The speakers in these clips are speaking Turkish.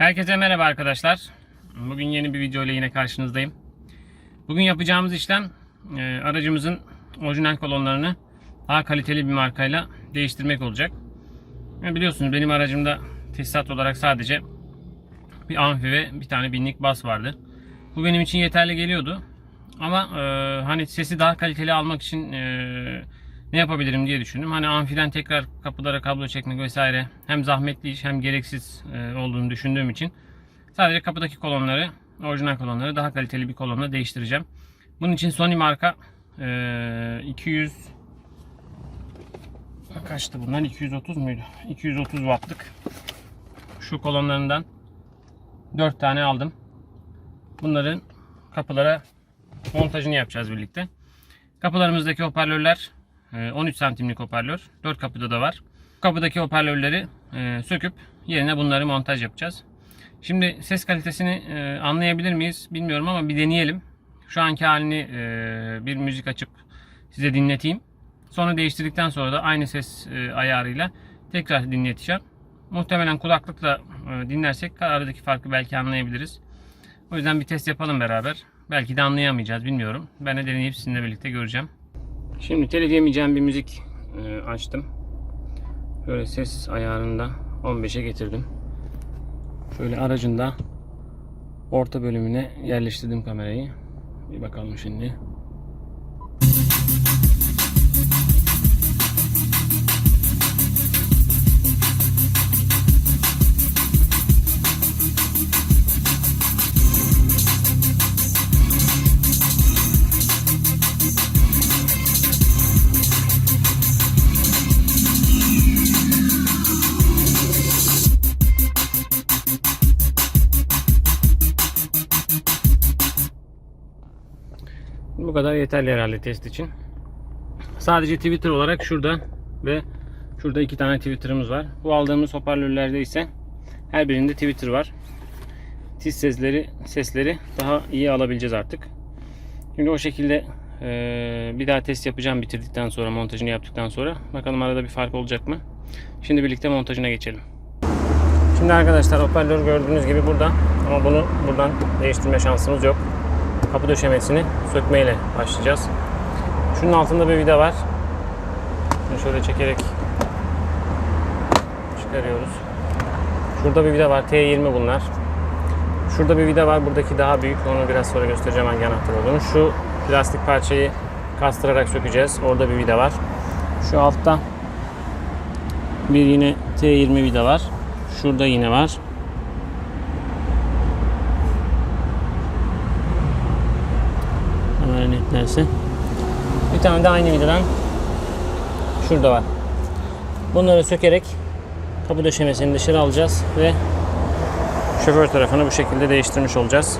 Herkese merhaba arkadaşlar. Bugün yeni bir video ile yine karşınızdayım. Bugün yapacağımız işlem e, aracımızın orijinal kolonlarını daha kaliteli bir markayla değiştirmek olacak. E, biliyorsunuz benim aracımda tesisat olarak sadece bir amfi ve bir tane binlik bas vardı. Bu benim için yeterli geliyordu. Ama e, hani sesi daha kaliteli almak için e, ne yapabilirim diye düşündüm. Hani amfiden tekrar kapılara kablo çekmek vesaire hem zahmetli iş hem gereksiz e, olduğunu düşündüğüm için sadece kapıdaki kolonları, orijinal kolonları daha kaliteli bir kolonla değiştireceğim. Bunun için Sony marka e, 200 kaçtı bunlar? 230 muydu? 230 wattlık şu kolonlarından 4 tane aldım. Bunların kapılara montajını yapacağız birlikte. Kapılarımızdaki hoparlörler e, 13 santimlik hoparlör. 4 kapıda da var. Kapıdaki hoparlörleri e, söküp yerine bunları montaj yapacağız. Şimdi ses kalitesini e, anlayabilir miyiz bilmiyorum ama bir deneyelim. Şu anki halini e, bir müzik açıp size dinleteyim. Sonra değiştirdikten sonra da aynı ses ayarıyla tekrar dinleteceğim. Muhtemelen kulaklıkla dinlersek aradaki farkı belki anlayabiliriz. O yüzden bir test yapalım beraber. Belki de anlayamayacağız bilmiyorum. Ben de deneyip sizinle birlikte göreceğim. Şimdi telif yemeyeceğim bir müzik e, açtım. Böyle ses ayarında 15'e getirdim. Şöyle aracında orta bölümüne yerleştirdim kamerayı. Bir bakalım şimdi. Kadar yeterli herhalde test için. Sadece Twitter olarak şurada ve şurada iki tane Twitter'ımız var. Bu aldığımız hoparlörlerde ise her birinde Twitter var. Tiz sesleri sesleri daha iyi alabileceğiz artık. Şimdi o şekilde e, bir daha test yapacağım bitirdikten sonra montajını yaptıktan sonra. Bakalım arada bir fark olacak mı? Şimdi birlikte montajına geçelim. Şimdi arkadaşlar hoparlör gördüğünüz gibi burada ama bunu buradan değiştirme şansımız yok kapı döşemesini sökmeyle başlayacağız. Şunun altında bir vida var. Bunu şöyle çekerek çıkarıyoruz. Şurada bir vida var. T20 bunlar. Şurada bir vida var. Buradaki daha büyük. Onu biraz sonra göstereceğim hangi anahtar olduğunu. Şu plastik parçayı kastırarak sökeceğiz. Orada bir vida var. Şu altta bir yine T20 vida var. Şurada yine var. Netlerse. Bir tane de aynı vidadan şurada var. Bunları sökerek kapı döşemesini dışarı alacağız ve şoför tarafını bu şekilde değiştirmiş olacağız.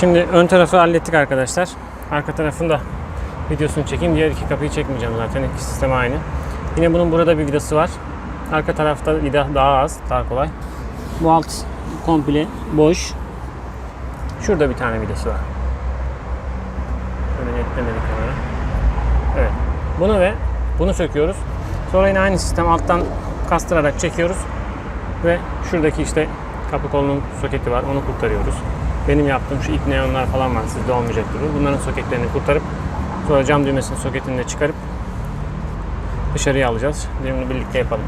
Şimdi ön tarafı hallettik arkadaşlar. Arka tarafın da videosunu çekeyim. Diğer iki kapıyı çekmeyeceğim zaten. İki sistem aynı. Yine bunun burada bir vidası var. Arka tarafta vida daha az, daha kolay. Bu alt komple boş. Şurada bir tane vidası var. Şöyle netlemedik kamera. Evet. Bunu ve bunu söküyoruz. Sonra yine aynı sistem alttan kastırarak çekiyoruz. Ve şuradaki işte kapı kolunun soketi var. Onu kurtarıyoruz. Benim yaptığım şu ip neonlar falan var. Sizde olmayacaktır. bu. Bunların soketlerini kurtarıp sonra cam düğmesinin soketini de çıkarıp dışarıya alacağız. Şimdi birlikte yapalım.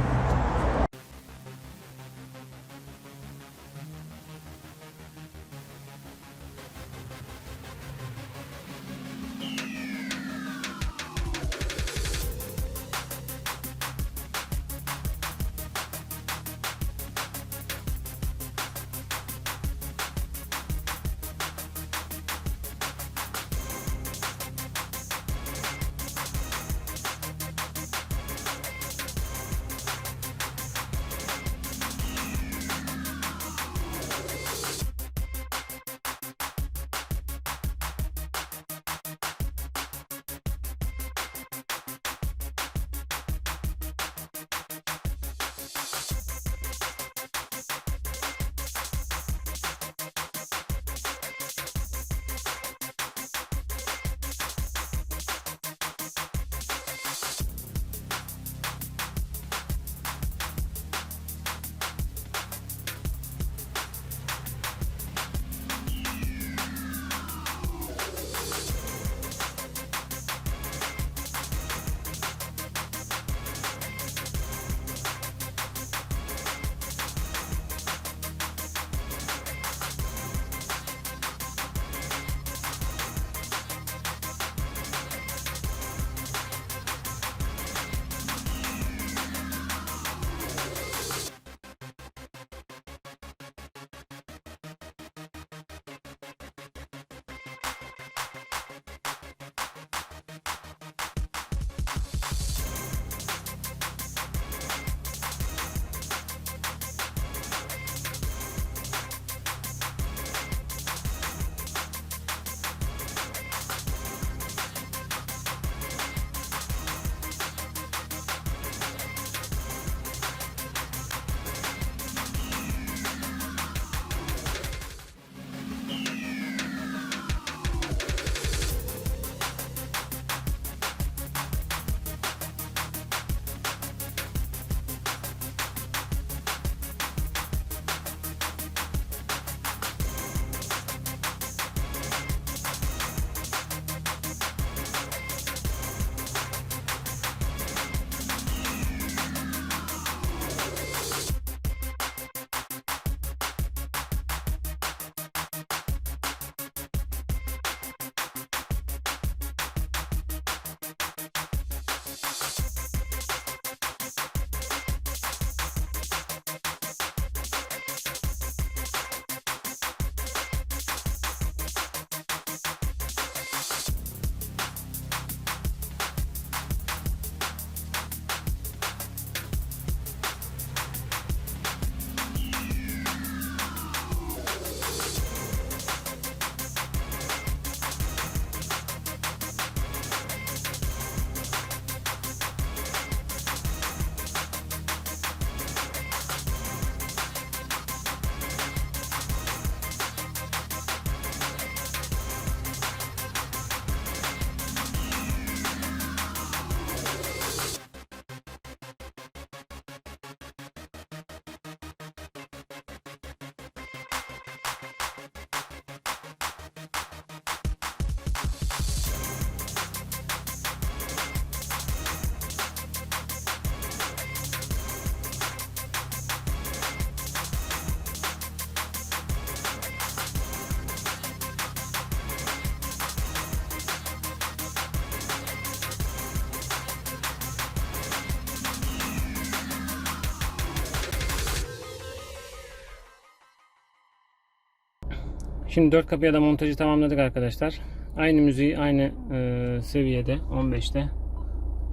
Şimdi 4 kapıya da montajı tamamladık arkadaşlar. Aynı müziği aynı e, seviyede 15'te.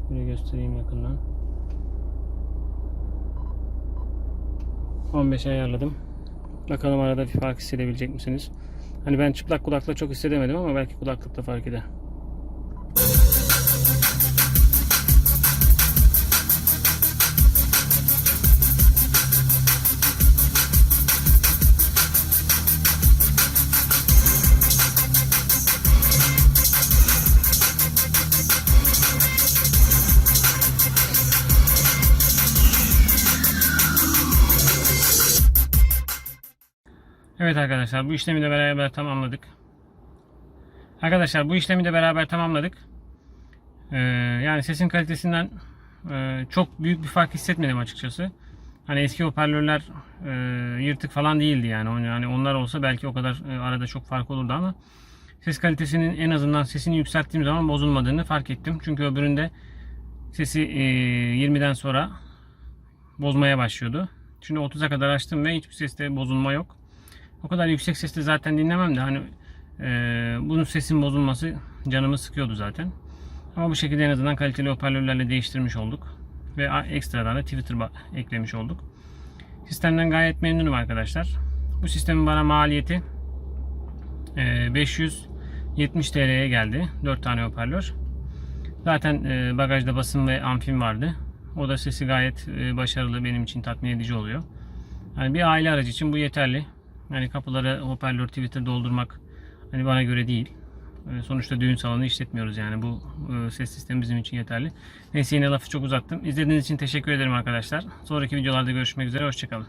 Böyle göstereyim yakından. 15'e ayarladım. Bakalım arada bir fark hissedebilecek misiniz? Hani ben çıplak kulakla çok hissedemedim ama belki kulaklıkta fark eder. Evet arkadaşlar bu işlemi de beraber tamamladık. Arkadaşlar bu işlemi de beraber tamamladık. Ee, yani sesin kalitesinden e, çok büyük bir fark hissetmedim açıkçası. Hani eski hoparlörler e, yırtık falan değildi yani. Yani onlar olsa belki o kadar e, arada çok fark olurdu ama ses kalitesinin en azından sesini yükselttiğim zaman bozulmadığını fark ettim. Çünkü öbüründe sesi e, 20'den sonra bozmaya başlıyordu. Şimdi 30'a kadar açtım ve hiçbir seste bozulma yok. O kadar yüksek sesle zaten dinlemem de hani e, bunun sesin bozulması canımı sıkıyordu zaten. Ama bu şekilde en azından kaliteli hoparlörlerle değiştirmiş olduk. Ve ekstradan da Twitter eklemiş olduk. Sistemden gayet memnunum arkadaşlar. Bu sistemin bana maliyeti e, 570 TL'ye geldi. 4 tane hoparlör. Zaten e, bagajda basın ve amfim vardı. O da sesi gayet e, başarılı benim için tatmin edici oluyor. Yani bir aile aracı için bu yeterli. Yani kapılara hoparlör, Twitter doldurmak hani bana göre değil. E, Sonuçta düğün salonu işletmiyoruz yani bu e, ses sistemi bizim için yeterli. Neyse yine lafı çok uzattım. İzlediğiniz için teşekkür ederim arkadaşlar. Sonraki videolarda görüşmek üzere. Hoşçakalın.